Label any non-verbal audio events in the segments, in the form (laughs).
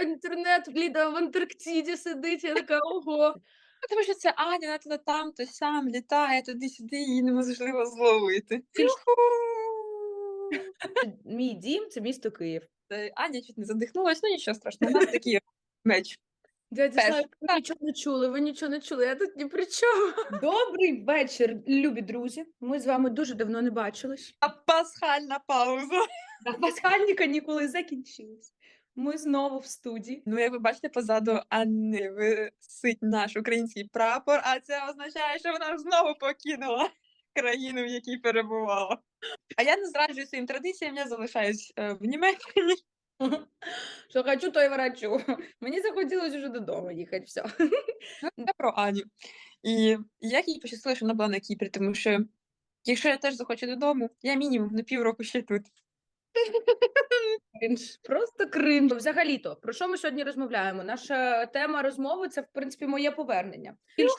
відкриваю інтернет, Ліда в Антарктиді сидить, я така, ого. Ну, тому що це Аня, вона то там, то сям літає туди-сюди, її неможливо зловити. Мій дім це місто Київ. Аня чуть не задихнулась, ну нічого страшного, у нас такий меч. Дядя Теж, ви нічого не чули, ви нічого не чули, я тут ні при чому. Добрий вечір, любі друзі. Ми з вами дуже давно не бачились. А пасхальна пауза. А пасхальні канікули закінчились. Ми знову в студії. Ну, як ви бачите, позаду Анни висить наш український прапор, а це означає, що вона знову покинула країну, в якій перебувала. А я не зраджую своїм традиціям, я залишаюсь е, в Німеччині. Що хочу, то й врачу. Мені захотілося вже додому їхати. Все. Ну, це про Аню. І як їй пощастило, що вона була на Кіпрі, тому що якщо я теж захочу додому, я мінімум на півроку ще тут. Кринж. Просто кринж. Взагалі-то, про що ми сьогодні розмовляємо? Наша тема розмови це, в принципі, моє повернення. Більш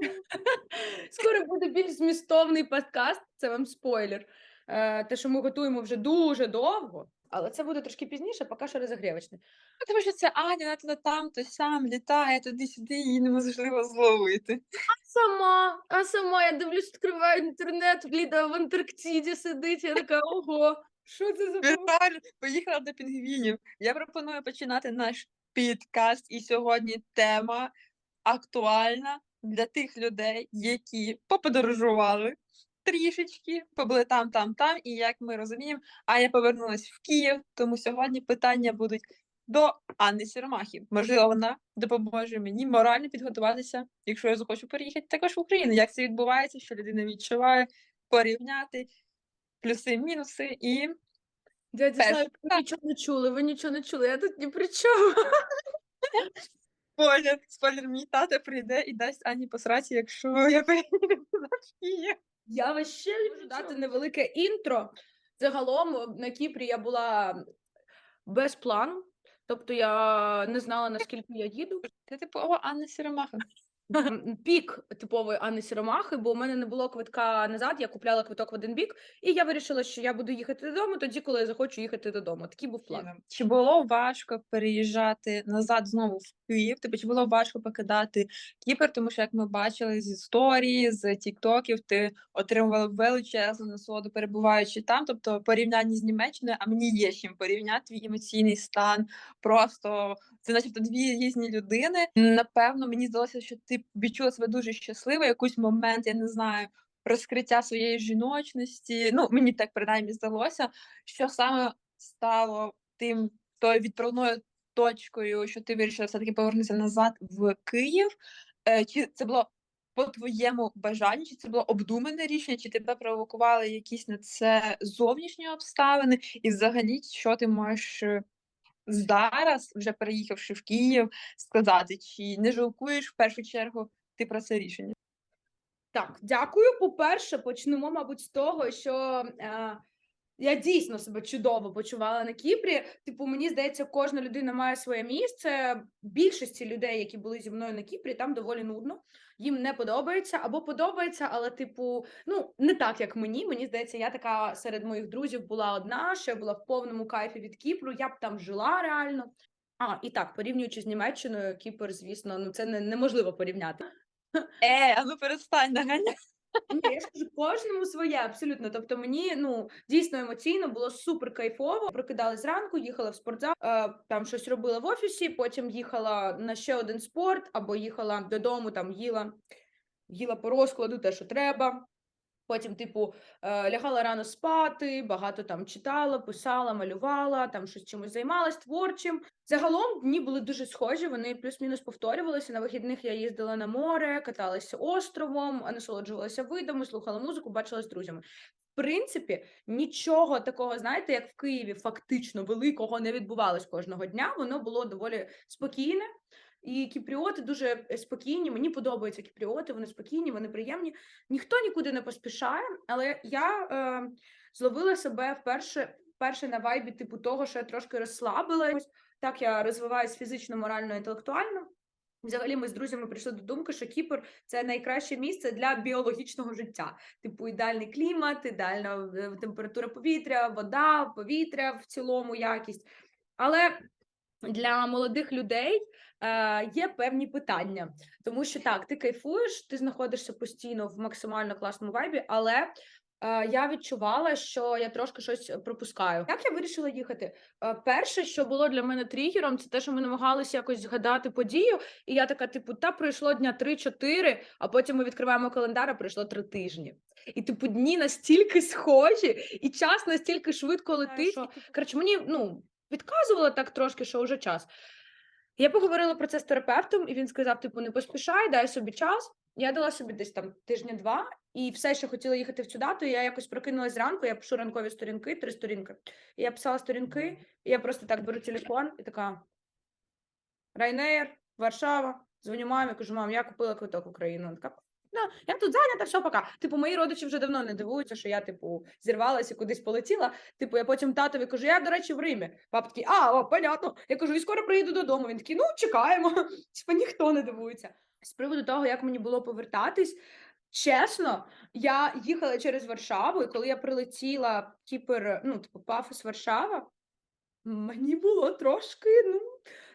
(laughs) Скоро буде більш змістовний подкаст, це вам спойлер. Е, Те, що ми готуємо вже дуже довго, але це буде трошки пізніше, поки що розігрівочне. Ну, тому що це Аня, вона то там, то сям літає туди-сюди, її неможливо зловити. А Сама, а сама я дивлюсь, відкриваю інтернет, Ліда в Антарктиді сидить, я така, ого, що це за Віталь поїхала до пінгвінів. Я пропоную починати наш підкаст. І сьогодні тема актуальна для тих людей, які поподорожували трішечки, побули там, там, там. І як ми розуміємо, Аня повернулась в Київ. Тому сьогодні питання будуть до Анни Сіромахи. Можливо, вона допоможе мені морально підготуватися, якщо я захочу переїхати також в Україну. Як це відбувається, що людина відчуває, порівняти плюси, мінуси і Дядя Перше. Ви нічого не чули, ви нічого не чули, я тут ні при чому. (laughs) Спойлер, спойлер, мій тато прийде і дасть Ані посраці, якщо я переїду на Київ. Я вас ще можу дати невелике інтро. Загалом на Кіпрі я була без плану, тобто я не знала, наскільки я їду. Ти типу, о, Анна Сіромаха. Пік типової Анни Сіромахи, бо у мене не було квитка назад, я купляла квиток в один бік, і я вирішила, що я буду їхати додому тоді, коли я захочу їхати додому. Такий був план. Чи було важко переїжджати назад знову в Київ? Типу, чи було важко покидати Кіпр? Тому що, як ми бачили з історії, з тіктоків, ти отримувала величезну насолоду, перебуваючи там. Тобто, порівнянні з Німеччиною, а мені є чим порівняти твій емоційний стан. Просто це, начебто, дві різні людини. Напевно, мені здалося, що ти відчула себе дуже щасливо. Якийсь момент, я не знаю. Розкриття своєї жіночності, ну мені так принаймні здалося, що саме стало тим тою відправною точкою, що ти вирішила все-таки повернутися назад в Київ. Е, Чи це було по твоєму бажанню, чи це було обдумане рішення, чи тебе провокували якісь на це зовнішні обставини? І взагалі, що ти можеш зараз, вже переїхавши в Київ, сказати, чи не жалкуєш в першу чергу ти про це рішення? Так, дякую. По-перше, почнемо, мабуть, з того, що е, я дійсно себе чудово почувала на Кіпрі. Типу, мені здається, кожна людина має своє місце. Більшості людей, які були зі мною на Кіпрі, там доволі нудно. Їм не подобається або подобається, але, типу, ну не так, як мені. Мені здається, я така серед моїх друзів була одна, що я була в повному кайфі від Кіпру. Я б там жила реально. А, і так, порівнюючи з Німеччиною, Кіпр, звісно, ну це не, неможливо порівняти. Е, ну перестань наганяти. Ні, я ж кажу, кожному своє, абсолютно. Тобто мені ну дійсно емоційно було супер кайфово. Прокидалась зранку, їхала в спортзал, е, там щось робила в офісі, потім їхала на ще один спорт, або їхала додому, там їла, їла по розкладу, те, що треба. Потім, типу, е, лягала рано спати, багато там читала, писала, малювала, там щось чимось займалась творчим. Загалом дні були дуже схожі, вони плюс-мінус повторювалися. На вихідних я їздила на море, каталася островом, насолоджувалася видами, слухала музику, бачилась з друзями. В принципі, нічого такого, знаєте, як в Києві, фактично великого не відбувалось кожного дня. Воно було доволі спокійне. І кіпріоти дуже е, спокійні. Мені подобаються кіпріоти, вони спокійні, вони приємні. Ніхто нікуди не поспішає, але я е, зловила себе вперше, вперше на вайбі, типу того, що я трошки розслабилась. Так я розвиваюсь фізично, морально, інтелектуально. Взагалі, ми з друзями прийшли до думки, що Кіпр це найкраще місце для біологічного життя. Типу, ідеальний клімат, ідеальна е, температура повітря, вода, повітря в цілому якість. Але для молодих людей е, є певні питання, тому що так, ти кайфуєш, ти знаходишся постійно в максимально класному вайбі, але е, я відчувала, що я трошки щось пропускаю. Як я вирішила їхати? Е, перше, що було для мене тригером, це те, що ми намагалися якось згадати подію, і я така, типу, та пройшло дня 3-4, а потім ми відкриваємо календар, а пройшло 3 тижні. І типу дні настільки схожі, і час настільки швидко летить. Коротше, мені ну підказувало так трошки, що вже час. Я поговорила про це з терапевтом, і він сказав: типу, не поспішай, дай собі час. Я дала собі десь там тижня два, і все, що хотіла їхати в цю дату, я якось прокинулась зранку, я пишу ранкові сторінки, три сторінки. І я писала сторінки, і я просто так беру телефон і така: Райнеєр, Варшава, дзвоню мамі, кажу, мам, я купила квиток в Україну. Вона така. Ну, я тут зайнята, все, пока. Типу, мої родичі вже давно не дивуються, що я, типу, зірвалася, кудись полетіла. Типу, я потім татові кажу, я, до речі, в Римі. Пап такий, а, о, понятно. Я кажу, і скоро приїду додому. Він такий, ну, чекаємо. (laughs) Типу, ніхто не дивується. З приводу того, як мені було повертатись, чесно, я їхала через Варшаву, і коли я прилетіла, Кіпер, ну, типу, Пафос Варшава, мені було трошки, ну.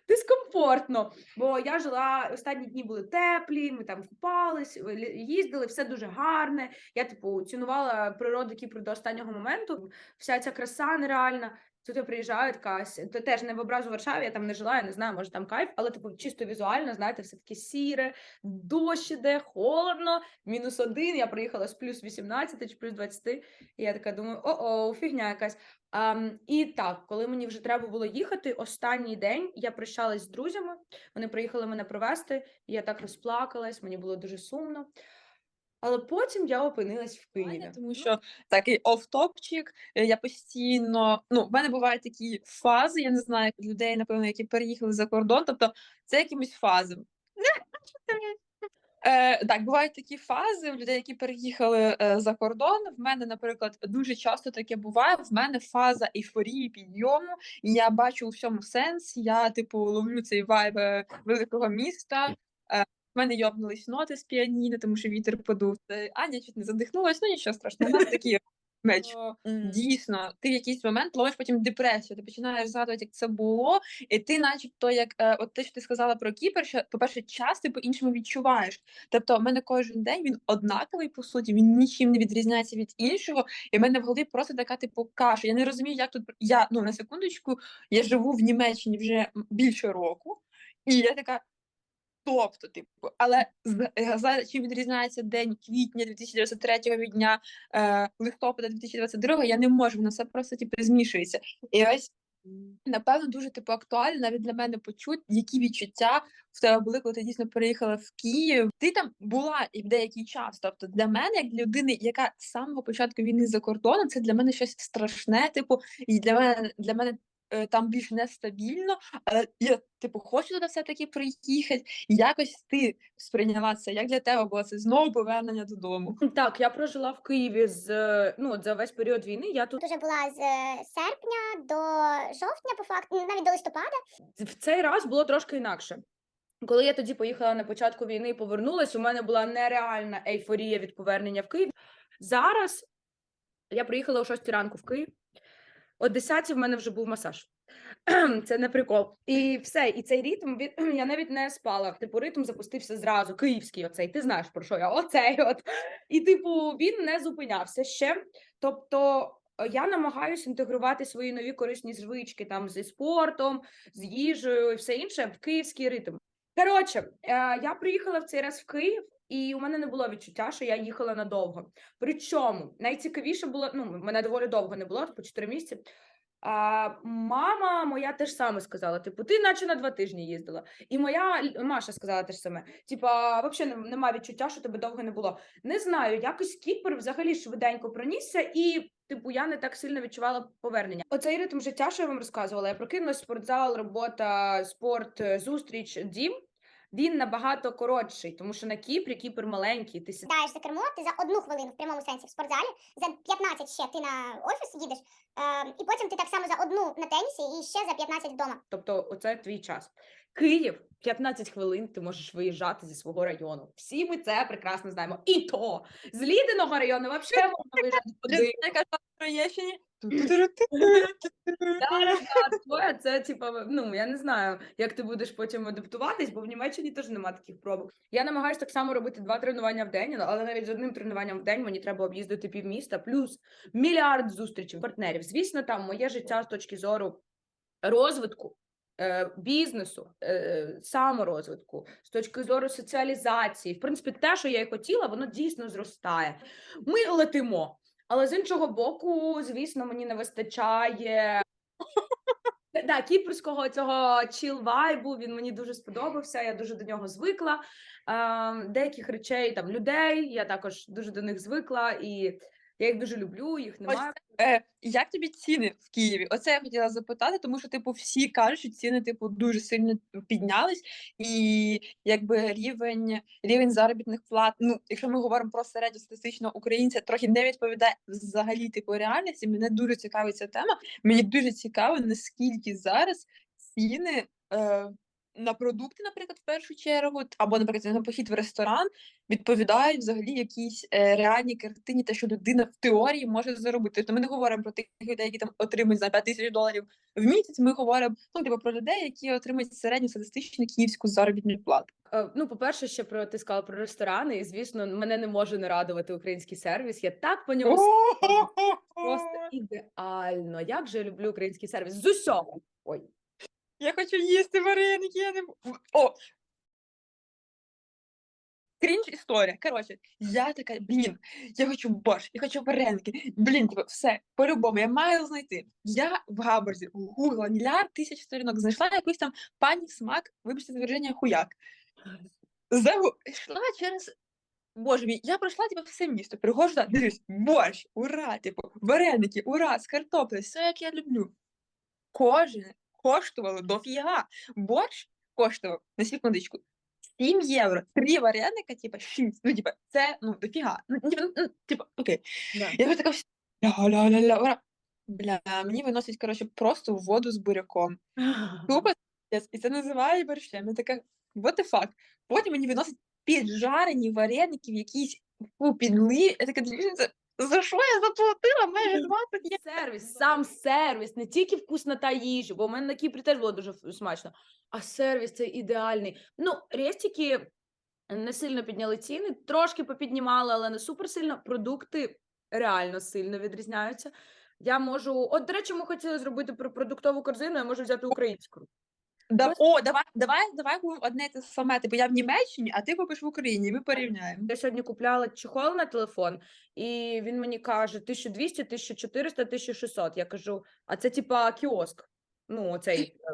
(laughs) Дискомфортно, бо я жила останні дні були теплі, ми там купались, лі- їздили, все дуже гарне. Я, типу, цінувала природу Кіпру до останнього моменту. Вся ця краса нереальна. Тут я приїжджаю, така то теж не в образу Варшаві, я там не жила, я не знаю, може там кайф, але типу чисто візуально, знаєте, все таке сіре, дощ іде, холодно, мінус один. Я приїхала з плюс 18 чи плюс 20, і я така думаю, о-о, фігня якась. Ам, і так, коли мені вже треба було їхати, останній день я прощалась з друзями. Вони приїхали мене провести. Я так розплакалась, мені було дуже сумно. Але потім я опинилась в Києві. тому що такий офтопчик. е, Я постійно, ну, в мене бувають такі фази, я не знаю, людей, напевно, які переїхали за кордон. Тобто це якимось фази. Е, так, бувають такі фази у людей, які переїхали е, за кордон. В мене, наприклад, дуже часто таке буває. В мене фаза ейфорії підйому, і я бачу у всьому сенс. Я, типу, ловлю цей вайб е, великого міста. Е, в мене йобнулись ноти з піаніно, тому що вітер подув. Аня чуть не задихнулась, ну нічого страшного, у нас такі меч. Дійсно, ти в якийсь момент ловиш потім депресію, ти починаєш згадувати, як це було, і ти, начебто, як е, от те, що ти сказала про Кіпр, що, по-перше, час ти по-іншому відчуваєш. Тобто, в мене кожен день він однаковий, по суті, він нічим не відрізняється від іншого, і в мене в голові просто така, типу, каша. Я не розумію, як тут я ну на секундочку, я живу в Німеччині вже більше року, і я така. Тобто, типу, але е, за чим відрізняється день квітня 2023 від дня е, листопада 2022, я не можу, воно все просто типу, змішується. І ось, напевно, дуже типу актуально навіть для мене почути, які відчуття в тебе були, коли ти дійсно переїхала в Київ. Ти там була і в деякий час. Тобто, для мене, як людини, яка з самого початку війни за кордоном, це для мене щось страшне. Типу, і для мене для мене. Е, Там більш нестабільно, але я типу хочу туди все-таки приїхати. І якось ти сприйняла це. Як для тебе було це знову повернення додому? Так, я прожила в Києві з е, ну, от за весь період війни. Я тут Тут уже була з е, серпня до жовтня, по факту, ну, навіть до листопада. в цей раз було трошки інакше. Коли я тоді поїхала на початку війни і повернулась, у мене була нереальна ейфорія від повернення в Київ. Зараз я приїхала о 6 ранку в Київ. О 10 в мене вже був масаж. (clears throat) Це не прикол. І все. І цей ритм (clears throat) я навіть не спала. Типу, ритм запустився зразу. Київський, оцей. Ти знаєш про що я? Оцей от. І, типу, він не зупинявся ще. Тобто. е, Я намагаюся інтегрувати свої нові корисні звички там зі спортом, з їжею і все інше в київський ритм. Коротше, е, я приїхала в цей раз в Київ, і у мене не було відчуття, що я їхала надовго. Причому найцікавіше було, ну, мене доволі довго не було, по 4 місяці. А, мама моя теж саме сказала: типу, ти наче на два тижні їздила. І моя Маша сказала те ж саме: типа, взагалі немає відчуття, що тебе довго не було. Не знаю, якось Кіпр взагалі швиденько пронісся, і типу я не так сильно відчувала повернення. Оцей ритм життя, що я вам розказувала, я прокинулась, спортзал, робота, спорт, е, зустріч, дім. Він набагато коротший, тому що на Кіпрі Кіпр маленький. Ти Сідаєш за кермо, ти за одну хвилину в прямому сенсі в спортзалі, за 15 ще ти на офіс їдеш, е, і потім ти так само за одну на тенісі і ще за 15 вдома. Тобто, оце твій час. Київ 15 хвилин ти можеш виїжджати зі свого району. Всі ми це прекрасно знаємо. І то з Лідиного району взагалі можна виїжджати Троєщині, Зараз да, твоя це типа, ну я не знаю, як ти будеш потім адаптуватись, бо в Німеччині теж нема таких пробок. Я намагаюся так само робити два тренування в день, але навіть з одним тренуванням в день мені треба об'їздити півміста, плюс мільярд зустрічей партнерів. Звісно, там моє життя з точки зору розвитку. Бізнесу, саморозвитку, з точки зору соціалізації, в принципі, те, що я і хотіла, воно дійсно зростає. Ми летимо, але з іншого боку, звісно, мені не вистачає (laughs) да, кіпрського цього чіл вайбу. Він мені дуже сподобався. Я дуже до нього звикла. Е, деяких речей там людей. Я також дуже до них звикла, і я їх дуже люблю. Їх немає. Е, як тобі ціни в Києві? Оце я хотіла запитати, тому що типу всі кажуть, що ціни типу дуже сильно піднялись, і якби рівень рівень заробітних плат. Ну, якщо ми говоримо про середньостатистичного українця, трохи не відповідає взагалі типу реальності. Мене дуже цікавить ця тема. Мені дуже цікаво, наскільки зараз ціни. Е, на продукти, наприклад, в першу чергу, або, наприклад, на похід в ресторан, відповідають взагалі якійсь е, реальній картині, те, що людина в теорії може заробити. Тобто ми не говоримо про тих людей, які там отримують за 5 тисяч доларів в місяць. Ми говоримо ну, типу, про людей, які отримують середню статистичну київську заробітну плату. Е, Ну, по-перше, ще про ти сказала про ресторани, і звісно, мене не може не радувати український сервіс. Я так по ньому просто ідеально. Як же я люблю український сервіс з усього. Ой. Я хочу їсти вареники, я не О! Крінж історія. Коротше, я така, блін, я хочу борщ, я хочу вареники. Блін, типу, все, по-любому, я маю знайти. Я в Габорзі гугла мільярд тисяч сторінок, знайшла якийсь там пані смак, вибачте за вираження, хуяк. Загу... Йшла через. Боже мій, я пройшла типу, все місто, приходжу, дивлюсь, борщ, ура, типу, вареники, ура, з картоплею, все як я люблю. Кожен коштувало дофіга. Борщ коштував на секундочку 7 євро. Три вареника, типа 6. Ну, типа, це ну дофіга. Ну, типа, ну, типа, окей. Да. Я вже така ля-ля-ля-ля. Бля, мені виносять, коротше, просто воду з буряком. (gasps) Тупо і це називає борщем. Я така, what the fuck? Потім мені виносять піджарені вареники в якійсь фу, підли. Я така дивлюся, за що я заплатила майже 20 євро? Сервіс, сам сервіс, не тільки вкуснота їжі, бо в мене на Кіпрі теж було дуже смачно, а сервіс це ідеальний. Ну, рестики не сильно підняли ціни, трошки попіднімали, але не супер сильно. Продукти реально сильно відрізняються. Я можу, от, до речі, ми хотіли зробити про продуктову корзину, я можу взяти українську. Да, о, давай, давай, давай одне те саме. Типу я в Німеччині, а ти купиш в Україні. Ми порівняємо. Я сьогодні купляла чехол на телефон, і він мені каже 1200, 1400, 1600. Я кажу, а це типа кіоск. Ну, оцей. (laughs)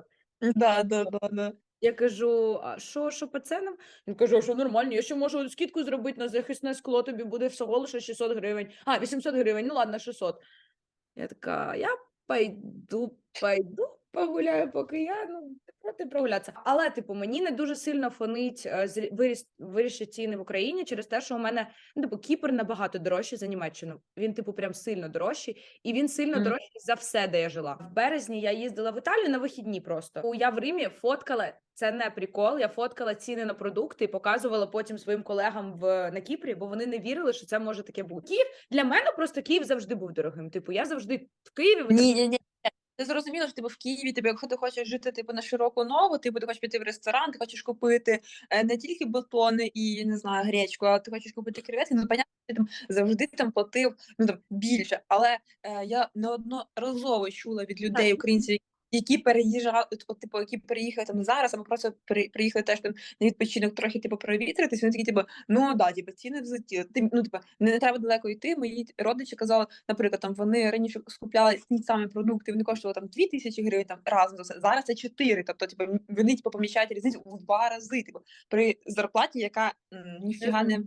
Да, да, да, да. Я кажу, а що, що по ценам? Він каже, «А що нормально, я ще можу скидку зробити на захисне скло, тобі буде всього лише 600 гривень. А, 800 гривень, ну ладно, 600. Я така, я пойду, пойду погуляю, поки я ну, проти прогулятися. Але, типу, мені не дуже сильно фонить е, виріс, виріші ціни в Україні через те, що у мене ну, типу, Кіпр набагато дорожчий за Німеччину. Він, типу, прям сильно дорожчий, і він сильно Мгм. дорожчий за все, де я жила. В березні я їздила в Італію на вихідні просто. У- Я в Римі фоткала. Це не прикол. Я фоткала ціни на продукти і показувала потім своїм колегам в на Кіпрі, бо вони не вірили, що це може таке бути. Київ для мене просто Київ завжди був дорогим. Типу, я завжди в Києві Ні, ні, ні. Ти зрозуміло, що типу в Києві, типу, якщо ти хочеш жити типу на широку ногу, типу, ти хочеш піти в ресторан, ти хочеш купити е, не тільки батони і я не знаю гречку, а ти хочеш купити креветки, ну понятно, ти там завжди там платив ну там більше. Але е, я неодноразово чула від людей, українців, які переїжджали, от, от, типу, які переїхали там зараз, або просто при, приїхали теж там на відпочинок трохи типу провітритись, вони такі, типу, ну да, типу, ціни взлетіли. Ти, ну, типу, не, не треба далеко йти. Мої родичі казали, наприклад, там вони раніше скупляли ті самі продукти, вони коштували там 2 тисячі гривень там разом за все. Зараз це 4. Тобто, типу, вони типу, помічають різницю в два рази. Типу, при зарплаті, яка ніфіга не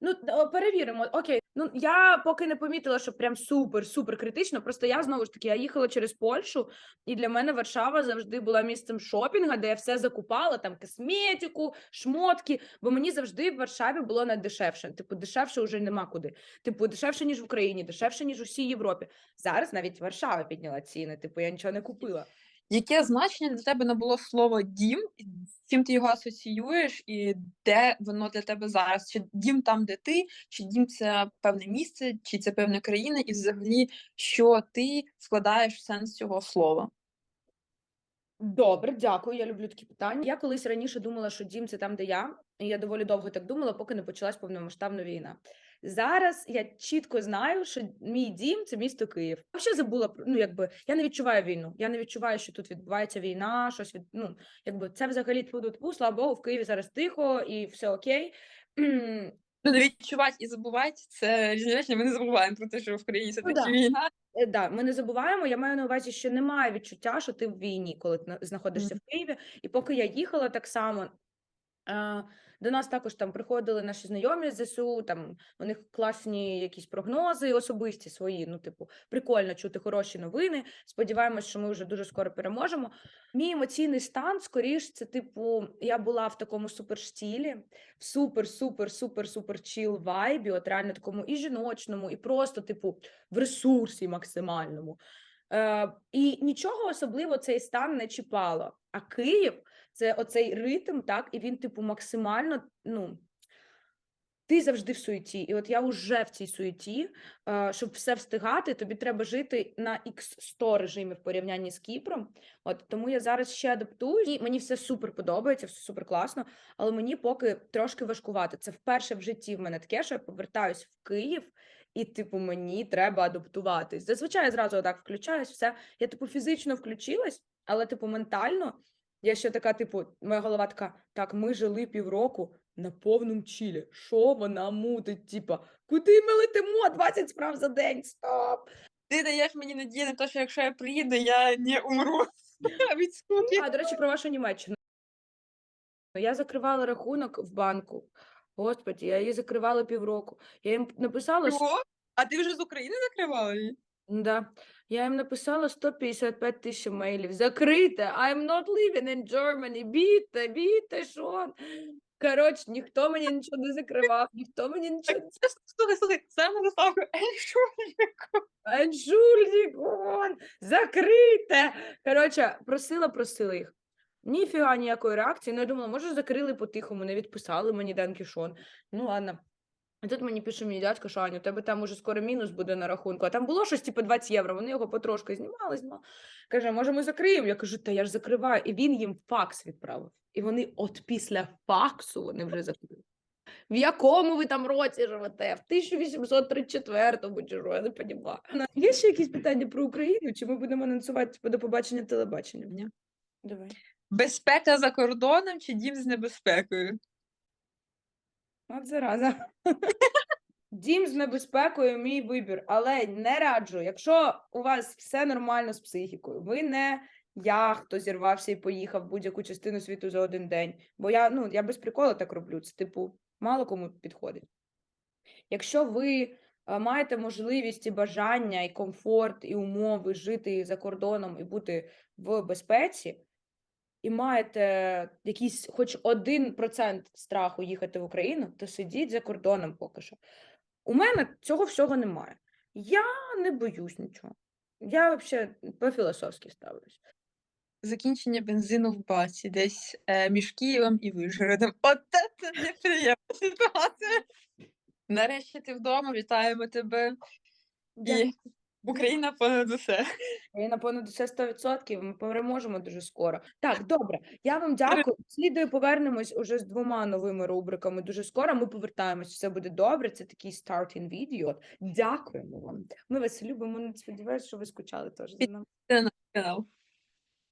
Ну, перевіримо. Окей. Ну я поки не помітила, що прям супер, супер критично. Просто я знову ж таки я їхала через Польщу, і для мене Варшава завжди була місцем шопінга, де я все закупала, там косметику, шмотки. Бо мені завжди в Варшаві було найдешевше. Типу, дешевше вже нема куди. Типу, дешевше, ніж в Україні, дешевше, ніж у всій Європі. Зараз навіть Варшава підняла ціни. Типу, я нічого не купила. Яке значення для тебе набуло слово дім? З чим ти його асоціюєш, і де воно для тебе зараз? Чи дім там, де ти, чи дім це певне місце, чи це певна країна, і взагалі, що ти вкладаєш в сенс цього слова? Добре, дякую. Я люблю такі питання. Я колись раніше думала, що дім це там, де я. І я доволі довго так думала, поки не почалась повномасштабна війна. Зараз я чітко знаю, що мій дім це місто Київ. Я Взагалі забула про- ну, якби я не відчуваю війну. Я не відчуваю, що тут відбувається війна, щось від ну якби це взагалі тьфу-тьфу, слава Богу, в Києві зараз тихо і все окей. Ну, не відчувати і забувати це різні речі. Ми не забуваємо про те, що в країні все Ну да. війна. Е, Да, ми не забуваємо. Я маю на увазі, що немає відчуття, що ти в війні, коли ти на- знаходишся в Києві. І поки я їхала так само. До нас також там приходили наші знайомі з ЗСУ, там у них класні якісь прогнози особисті свої. Ну, типу, прикольно чути хороші новини. Сподіваємось, що ми вже дуже скоро переможемо. Мій емоційний стан, скоріш, це типу, я була в такому суперштілі, в супер, супер, супер, супер чіл вайбі, от реально такому і жіночному, і просто, типу, в ресурсі максимальному. Е, і нічого особливо цей стан не чіпало. А Київ це оцей ритм, так, і він, типу, максимально, ну. Ти завжди в суеті, і от я вже в цій суеті, е, щоб все встигати, тобі треба жити на X100 режимі в порівнянні з Кіпром. От тому я зараз ще адаптуюсь, і мені все супер подобається, все супер класно, але мені поки трошки важкувати. Це вперше в житті в мене таке, що я повертаюсь в Київ, і, типу, мені треба адаптуватись. Зазвичай я зразу так включаюсь, все. Я, типу, фізично включилась, але, типу, ментально я ще така, типу, моя голова така: так, ми жили півроку на повному чілі. Що вона мутить? Типа, куди ми летимо? 20 справ за день. Стоп! Ти даєш мені надію на те, що якщо я приїду, я не умру (laughs) від скуки. А, до речі, про вашу Німеччину. Я закривала рахунок в банку. Господі, я її закривала півроку. Я їм написала Чого? А ти вже з України закривала її? Да. Я їм написала 155 тисяч мейлів. Закрите. I'm not living in Germany. Бійте, бійте, що? Коротше, ніхто мені нічого не закривав, ніхто мені нічого не Слухай, слухай, саме заставку. Що? Entschuldigung, закрите. Коротше, просила, просила їх. Ніфіга ніякої реакції. Ну, я думала, може, закрили по-тихому, не відписали мені Данкішон. Ну, ладно. І тут мені пише мій дядько, що Аню, у тебе там уже скоро мінус буде на рахунку. А там було щось, типу, 20 євро. Вони його потрошки знімали, знімали. Каже, може, ми закриємо? Я кажу, та я ж закриваю. І він їм факс відправив. І вони от після факсу вони вже закрили. В якому ви там році живете? В 1834-му чи що, я не розумію. Є ще якісь питання про Україну? Чи ми будемо анонсувати типу, до побачення телебачення? Ні. Давай. Безпека за кордоном чи дім з небезпекою? От зараза. (laughs) Дім з небезпекою мій вибір, але не раджу. Якщо у вас все нормально з психікою, ви не я, хто зірвався і поїхав в будь-яку частину світу за один день. Бо я, ну, я без приколу так роблю. Це, типу, мало кому підходить. Якщо ви е, маєте можливість і бажання, і комфорт, і умови жити за кордоном і бути в безпеці, і маєте якийсь хоч один процент страху їхати в Україну, то сидіть за кордоном поки що. У мене цього всього немає. Я не боюсь нічого. Я взагалі по-філософськи ставлюсь. Закінчення бензину в баці десь е, між Києвом і Вишгородом. От це неприємна ситуація. Нарешті ти вдома, вітаємо тебе. І Україна понад усе. Україна на понад усе 100%, ми переможемо дуже скоро. Так, (laughs) добре. Я вам дякую. Слідою повернемось уже з двома новими рубриками дуже скоро. Ми повертаємось, все буде добре. Це такий starting відео. Дякуємо вам. Ми вас любимо. Не сподіваюся, що ви скучали теж за нами.